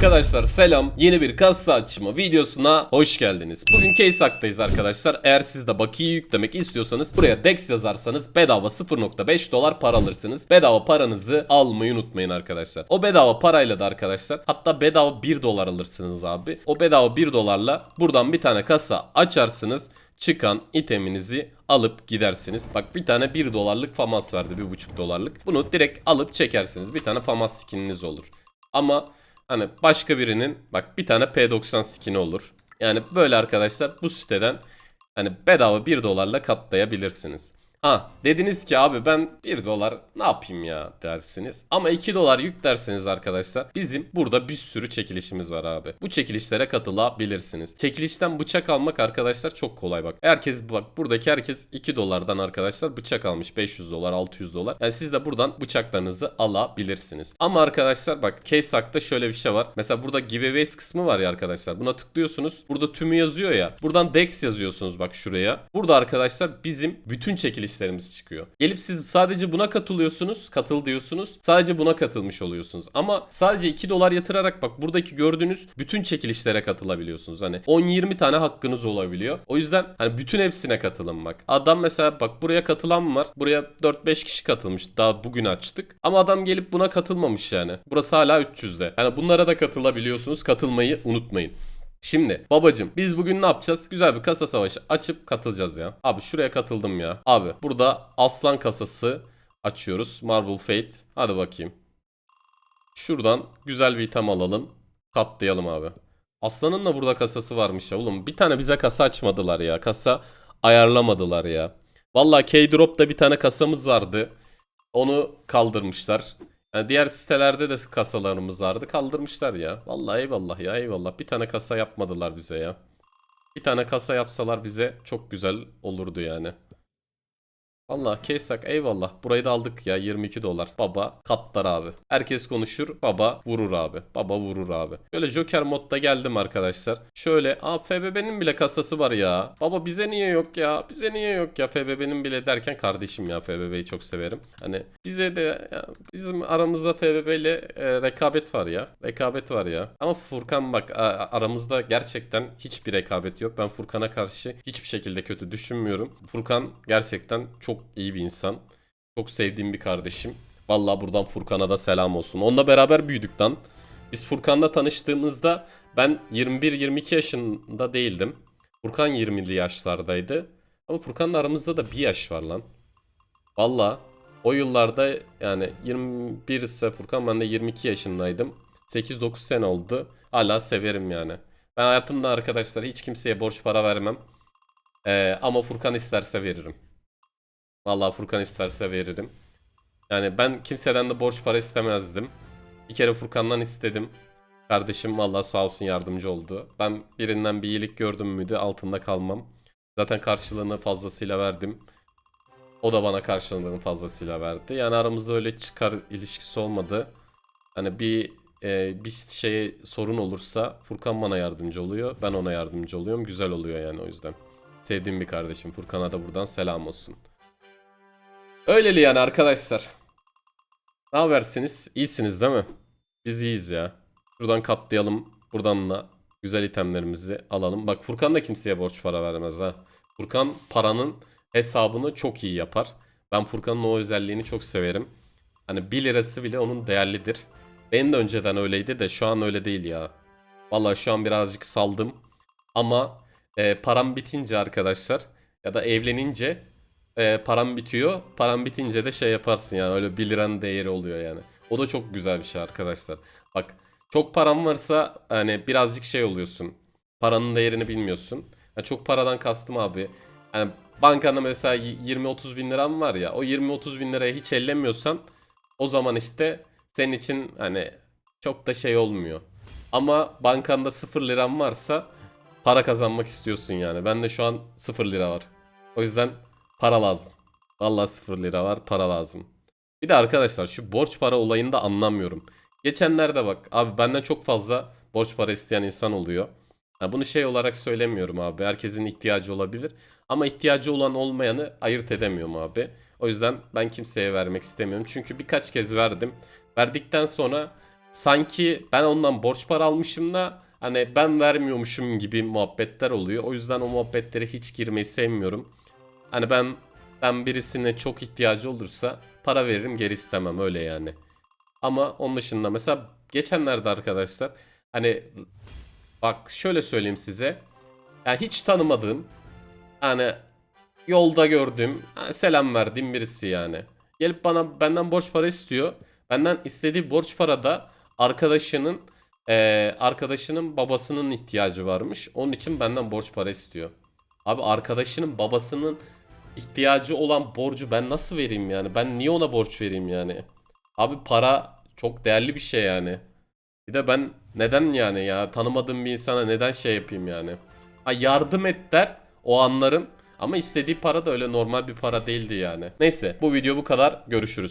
Arkadaşlar selam. Yeni bir kasa açma videosuna hoş geldiniz. Bugün case haktayız arkadaşlar. Eğer siz de bakiye yüklemek istiyorsanız buraya DEX yazarsanız bedava 0.5 dolar para alırsınız. Bedava paranızı almayı unutmayın arkadaşlar. O bedava parayla da arkadaşlar hatta bedava 1 dolar alırsınız abi. O bedava 1 dolarla buradan bir tane kasa açarsınız çıkan iteminizi alıp gidersiniz. Bak bir tane 1 dolarlık famas verdi 1,5 dolarlık. Bunu direkt alıp çekersiniz. Bir tane famas skininiz olur. Ama hani başka birinin bak bir tane P90 skini olur. Yani böyle arkadaşlar bu siteden hani bedava 1 dolarla katlayabilirsiniz. Ha dediniz ki abi ben 1 dolar ne yapayım ya dersiniz. Ama 2 dolar yüklerseniz arkadaşlar bizim burada bir sürü çekilişimiz var abi. Bu çekilişlere katılabilirsiniz. Çekilişten bıçak almak arkadaşlar çok kolay bak. Herkes bak buradaki herkes 2 dolardan arkadaşlar bıçak almış 500 dolar 600 dolar. Yani siz de buradan bıçaklarınızı alabilirsiniz. Ama arkadaşlar bak case hack'ta şöyle bir şey var. Mesela burada giveaways kısmı var ya arkadaşlar. Buna tıklıyorsunuz. Burada tümü yazıyor ya. Buradan dex yazıyorsunuz bak şuraya. Burada arkadaşlar bizim bütün çekilişlerimiz çıkıyor. Gelip siz sadece buna katılıyorsunuz. Katıl diyorsunuz. Sadece buna katılmış oluyorsunuz. Ama sadece 2 dolar yatırarak bak buradaki gördüğünüz bütün çekilişlere katılabiliyorsunuz. Hani 10-20 tane hakkınız olabiliyor. O yüzden hani bütün hepsine katılın bak. Adam mesela bak buraya katılan var. Buraya 4-5 kişi katılmış. Daha bugün açtık. Ama adam gelip buna katılmamış yani. Burası hala 300'de. Yani bunlara da katılabiliyorsunuz. Katılmayı unutmayın. Şimdi babacım biz bugün ne yapacağız? Güzel bir kasa savaşı açıp katılacağız ya. Abi şuraya katıldım ya. Abi burada aslan kasası açıyoruz. Marble Fate. Hadi bakayım. Şuradan güzel bir item alalım. Katlayalım abi. Aslanın da burada kasası varmış ya. Oğlum bir tane bize kasa açmadılar ya. Kasa ayarlamadılar ya. Vallahi K-Drop'ta bir tane kasamız vardı. Onu kaldırmışlar. Yani diğer sitelerde de kasalarımız vardı. Kaldırmışlar ya. Vallahi eyvallah ya eyvallah. Bir tane kasa yapmadılar bize ya. Bir tane kasa yapsalar bize çok güzel olurdu yani. Vallahi Keysak eyvallah. Burayı da aldık ya 22 dolar. Baba katlar abi. Herkes konuşur. Baba vurur abi. Baba vurur abi. Böyle Joker modda geldim arkadaşlar. Şöyle aa FBB'nin bile kasası var ya. Baba bize niye yok ya? Bize niye yok ya? FBB'nin bile derken kardeşim ya FBB'yi çok severim. Hani bize de ya, bizim aramızda FBB ile e, rekabet var ya. Rekabet var ya. Ama Furkan bak a- aramızda gerçekten hiçbir rekabet yok. Ben Furkan'a karşı hiçbir şekilde kötü düşünmüyorum. Furkan gerçekten çok iyi bir insan. Çok sevdiğim bir kardeşim. Vallahi buradan Furkan'a da selam olsun. Onunla beraber büyüdük lan. Biz Furkan'la tanıştığımızda ben 21-22 yaşında değildim. Furkan 20'li yaşlardaydı. Ama Furkan'la aramızda da bir yaş var lan. Valla o yıllarda yani 21 ise Furkan ben de 22 yaşındaydım. 8-9 sene oldu. Hala severim yani. Ben hayatımda arkadaşlar hiç kimseye borç para vermem. Ee, ama Furkan isterse veririm. Vallahi Furkan isterse veririm. Yani ben kimseden de borç para istemezdim. Bir kere Furkan'dan istedim. Kardeşim vallahi sağ olsun yardımcı oldu. Ben birinden bir iyilik gördüm müydü altında kalmam. Zaten karşılığını fazlasıyla verdim. O da bana karşılığını fazlasıyla verdi. Yani aramızda öyle çıkar ilişkisi olmadı. Hani bir e, bir şeye sorun olursa Furkan bana yardımcı oluyor. Ben ona yardımcı oluyorum. Güzel oluyor yani o yüzden. Sevdiğim bir kardeşim. Furkan'a da buradan selam olsun. Öyleli yani arkadaşlar. Ne habersiniz? İyisiniz değil mi? Biz iyiyiz ya. Şuradan katlayalım. Buradan da güzel itemlerimizi alalım. Bak Furkan da kimseye borç para vermez ha. Furkan paranın hesabını çok iyi yapar. Ben Furkan'ın o özelliğini çok severim. Hani 1 lirası bile onun değerlidir. Benim de önceden öyleydi de şu an öyle değil ya. Vallahi şu an birazcık saldım. Ama e, param bitince arkadaşlar ya da evlenince e, param bitiyor. Param bitince de şey yaparsın yani öyle 1 liranın değeri oluyor yani. O da çok güzel bir şey arkadaşlar. Bak çok param varsa hani birazcık şey oluyorsun. Paranın değerini bilmiyorsun. Yani çok paradan kastım abi. Yani bankanda mesela 20-30 bin liram var ya o 20-30 bin liraya hiç ellemiyorsan o zaman işte senin için hani çok da şey olmuyor. Ama bankanda 0 liram varsa para kazanmak istiyorsun yani. Bende şu an 0 lira var. O yüzden para lazım. Vallahi 0 lira var para lazım. Bir de arkadaşlar şu borç para olayını da anlamıyorum. Geçenlerde bak abi benden çok fazla borç para isteyen insan oluyor. Ha, bunu şey olarak söylemiyorum abi. Herkesin ihtiyacı olabilir. Ama ihtiyacı olan olmayanı ayırt edemiyorum abi. O yüzden ben kimseye vermek istemiyorum. Çünkü birkaç kez verdim. Verdikten sonra sanki ben ondan borç para almışım da hani ben vermiyormuşum gibi muhabbetler oluyor. O yüzden o muhabbetlere hiç girmeyi sevmiyorum. Hani ben ben birisine çok ihtiyacı olursa para veririm geri istemem öyle yani. Ama onun dışında mesela geçenlerde arkadaşlar hani bak şöyle söyleyeyim size. Yani hiç tanımadığım hani yolda gördüğüm selam verdiğim birisi yani. Gelip bana benden borç para istiyor. Benden istediği borç para da arkadaşının eee, arkadaşının babasının ihtiyacı varmış. Onun için benden borç para istiyor. Abi arkadaşının babasının ihtiyacı olan borcu ben nasıl vereyim yani? Ben niye ona borç vereyim yani? Abi para çok değerli bir şey yani. Bir de ben neden yani ya tanımadığım bir insana neden şey yapayım yani? Ha yardım et der o anlarım ama istediği para da öyle normal bir para değildi yani. Neyse bu video bu kadar görüşürüz.